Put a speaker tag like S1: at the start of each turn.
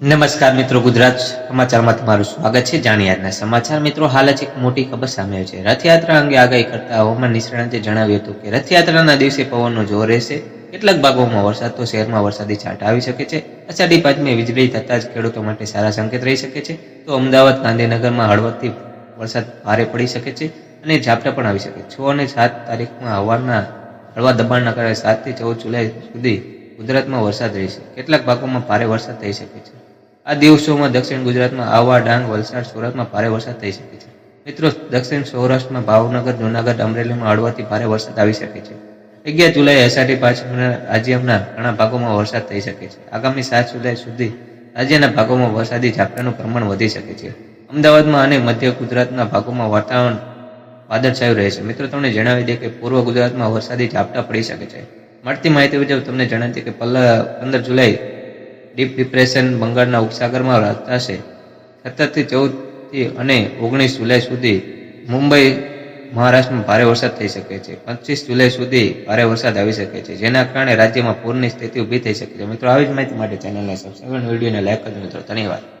S1: નમસ્કાર મિત્રો, ગુજરાત સમાચારમાં તમારું સ્વાગત છે. જાણીએ સમાચાર. મિત્રો, હાલ જ એક મોટી ખબર સામે આવી છે. રથયાત્રા અંગે આગાહી કરતા હવામાન નિષ્ણાંતે જણાવ્યું હતું કે રથયાત્રાના દિવસે પવનનો જોર રહેશે. કેટલાક ભાગોમાં વરસાદ તો શહેરમાં વરસાદી છાંટ આવી શકે છે. અષાઢી પાંચમી વીજળી થતાં જ ખેડૂતો માટે સારા સંકેત રહી શકે છે. તો અમદાવાદ, ગાંધીનગરમાં હળવદથી વરસાદ ભારે પડી શકે છે અને ઝાપટા પણ આવી શકે છ. અને સાત તારીખમાં હવાના હળવા દબાણના કારણે સાતથી ચૌદ જુલાઈ સુધી ગુજરાતમાં વરસાદ રહેશે. કેટલાક ભાગોમાં ભારે વરસાદ થઈ શકે છે. આ દિવસોમાં દક્ષિણ ગુજરાતમાં આવા ડાંગ, વલસાડ, સુરતમાં ભારે વરસાદ થઈ શકે છે. મિત્રો, દક્ષિણ સૌરાષ્ટ્રમાં ભાવનગર, જૂનાગઢ, અમરેલીમાં હળવાથી ભારે વરસાદ આવી શકે છે. અગિયાર જુલાઈ અષાઢી પાંચમના રાજ્યના ઘણા ભાગોમાં વરસાદ થઈ શકે છે. આગામી સાત જુલાઈ સુધી રાજ્યના ભાગોમાં વરસાદી ઝાપટાનું પ્રમાણ વધી શકે છે. અમદાવાદમાં અને મધ્ય ગુજરાતના ભાગોમાં વાતાવરણ વાદળછાયું રહે છે. મિત્રો, તમને જણાવી દે કે પૂર્વ ગુજરાતમાં વરસાદી ઝાપટા પડી શકે છે. મળતી માહિતી મુજબ તમને જણાવી દે કે પંદર જુલાઈ ડીપ ડિપ્રેશન બંગાળના ઉપસાગરમાં રચાશે સત્તરથી ચૌદથી અને ઓગણીસ જુલાઈ સુધી મુંબઈ મહારાષ્ટ્રમાં ભારે વરસાદ થઈ શકે છે. પચીસ જુલાઈ સુધી ભારે વરસાદ આવી શકે છે, જેના કારણે રાજ્યમાં પૂરની સ્થિતિ ઊભી થઈ શકે છે. મિત્રો, આવી જ માહિતી માટે ચેનલને સબસ્ક્રાઈબ વિડીયોને લાઈક કરજો મિત્રો. ધન્યવાદ.